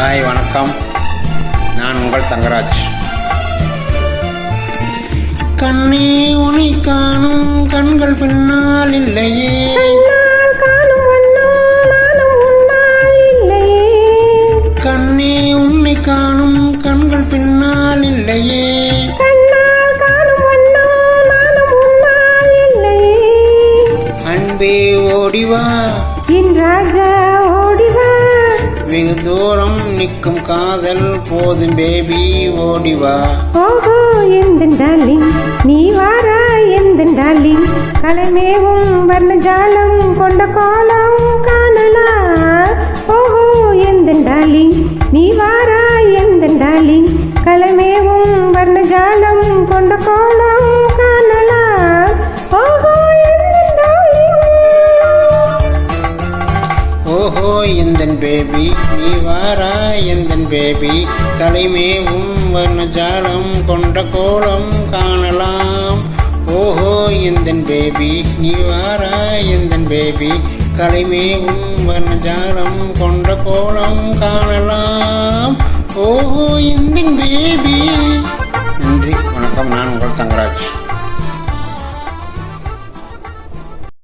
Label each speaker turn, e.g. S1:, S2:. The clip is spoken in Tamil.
S1: ஹாய் வணக்கம். நான் உங்கள் தங்கராஜ். கண்ணே உனை காணும் கண்கள் பின்னால் இல்லையே.
S2: கண்ணால் காணும் வண்ணம் நானும் உன்னால் இல்லையே.
S1: கண்ணே உன்னை காணும் கண்கள் பின்னால் இல்லையே.
S2: கண்ணால் காணும் வண்ணம் நானும் உன்னால் இல்லையே.
S1: அன்பே ஓடிவா.
S2: என் ராஜா
S1: நிற்கும் காதல் போதும் பேபி ஓடிவா
S2: ஓஹோ எந்த டார்லிங்? நீ வாரா எந்த டார்லிங்? வர்ண ஜாலம் கொண்ட காலம் காணலா? ஓஹோ எந்த டார்லிங்? நீ வாரா எந்த டார்லிங்? வர்ண ஜாலம் கொண்ட காலம் ஓஹோ
S1: எந்தன் பேபி? நீ வாரா எந்தன் பேபி? தலைமேவும் வர்ணஜாலம் கொண்ட கோலம் காணலாம். ஓஹோ எந்தன் பேபி? நீ வாரா எந்தன் பேபி? கலைமேவும் வர்ணஜாலம் கொண்ட கோலம் காணலாம். ஓஹோ எந்தன் பேபி? நன்றி வணக்கம். நான் உங்கள் தங்கராஜ்.